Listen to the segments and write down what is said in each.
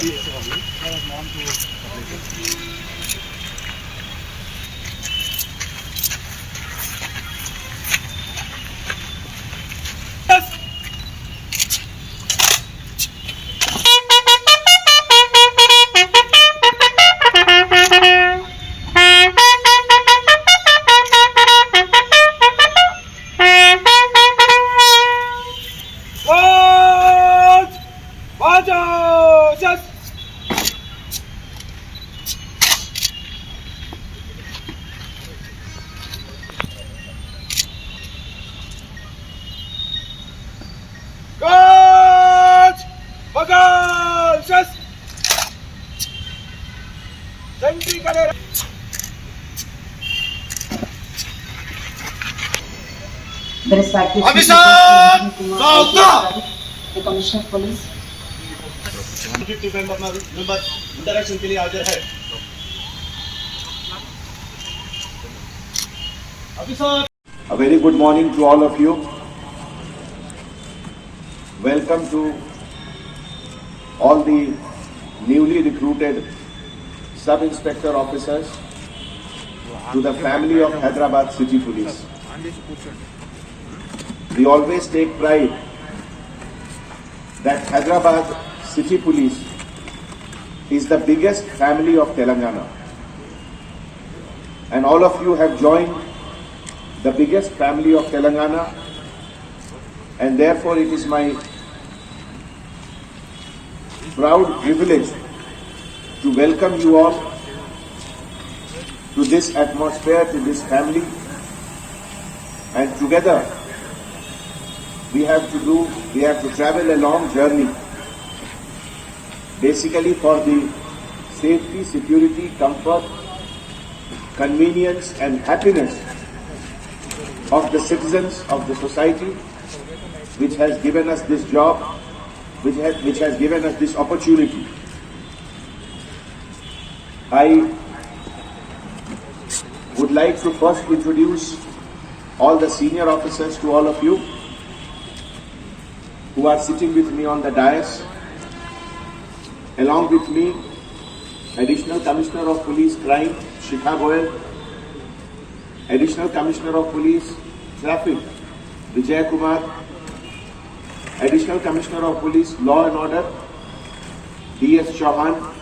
it is. Sentry करे The respective Officer! Sauta! The Commissioner of Police. Fifty member member interaction के लिए हाजिर है officer A very good morning to all of you. Welcome to all the newly recruited sub-inspector officers to the family of Hyderabad City Police. We always take pride that Hyderabad City Police is the biggest family of Telangana. And all of you have joined the biggest family of Telangana, and therefore it is my proud privilege to welcome you all to this atmosphere, to this family, and together we have to do, we have to travel a long journey, basically for the safety, security, comfort, convenience, and happiness of the citizens of the society which has given us this job, which has, which has given us this opportunity. I would like to first introduce all the senior officers to all of you who are sitting with me on the dais. Along with me, Additional Commissioner of Police Crime, Shikha Goyal, Additional Commissioner of Police Traffic, Vijay Kumar, Additional Commissioner of Police Law and Order, D.S. Chauhan,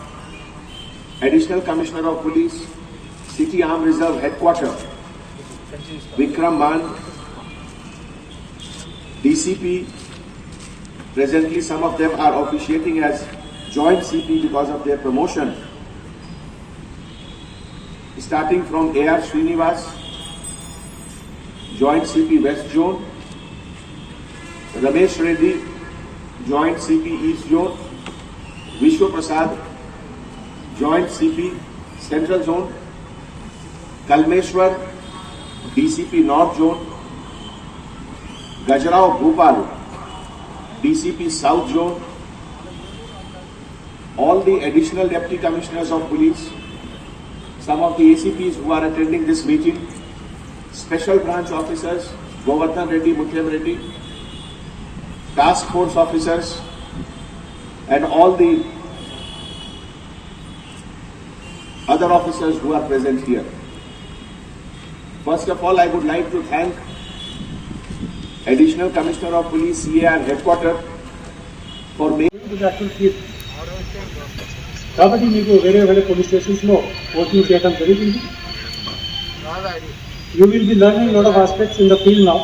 Additional Commissioner of Police City Arm Reserve Headquarters, Vikram Man, DCP, presently some of them are officiating as joint CP because of their promotion, starting from A.R. Srinivas, Joint CP West Zone, Ramesh Reddy, Joint CP East Zone, Vishwa Prasad, joint CP central zone Kalmeshwar DCP north zone Gajrao Bhopal DCP south zone all the additional deputy commissioners of police some of the ACPs who are attending this meeting special branch officers Govardhan Reddy मुख्यम Reddy task force officers and all the other officers who are present here. First of all, I would like to thank Additional Commissioner of Police, CAR Headquarters, for making కాబట్టి మీకు వేరే వేరే police స్టేషన్స్లో posting చేయడం జరుగుతుంది you will be learning lot of aspects in the field now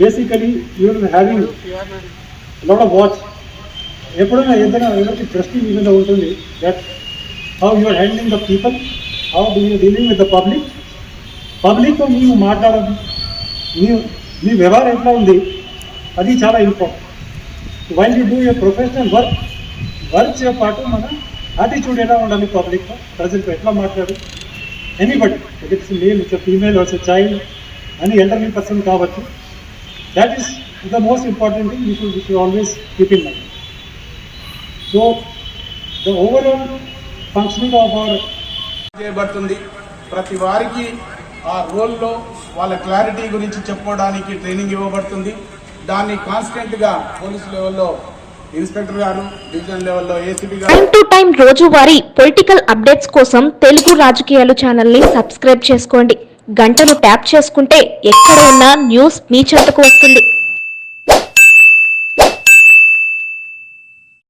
basically you will having lot of watch ఎప్పుడైనా ఏదైనా ఎవరికి ప్రశ్న మీ మీద ఉంటుంది that how your handling the people how do you dealing with the public పబ్లిక్తో నీవు మాట్లాడదు నీ నీ వ్యవహారం ఎట్లా ఉంది? అది చాలా important while you do a professional work వర్క్తో పాటు మన యాటిట్యూడ్ ఎలా ఉండాలి పబ్లిక్తో ప్రజలతో ఎట్లా మాట్లాడు? Anybody it's male it's female వచ్చే చైల్డ్ అని ఎల్డర్లీ పర్సన్ కావచ్చు that is the most important thing you should you always keep in mind so the overall functioning of our చేయబడుతుంది. ప్రతి వారికి ఆ రోల్లో వాళ్ళ క్లారిటీ గురించి చెప్పుకోవడానికి ట్రైనింగ్ ఇవ్వబడుతుంది. దాన్ని కాన్స్టెంట్గా పోలీస్ లెవెల్లో ఇన్స్పెక్టర్ గారు డివిజన్ లెవెల్లో ఏసీపీ గారు టైం టు టైం రోజువారీ పొలిటికల్ అప్డేట్స్ కోసం తెలుగు రాజకీయాలు ఛానల్ని సబ్స్క్రైబ్ చేసుకోండి. గంటను ట్యాప్ చేసుకుంటే ఎక్కడ ఉన్నా న్యూస్ మీ చెంతకు వస్తుంది.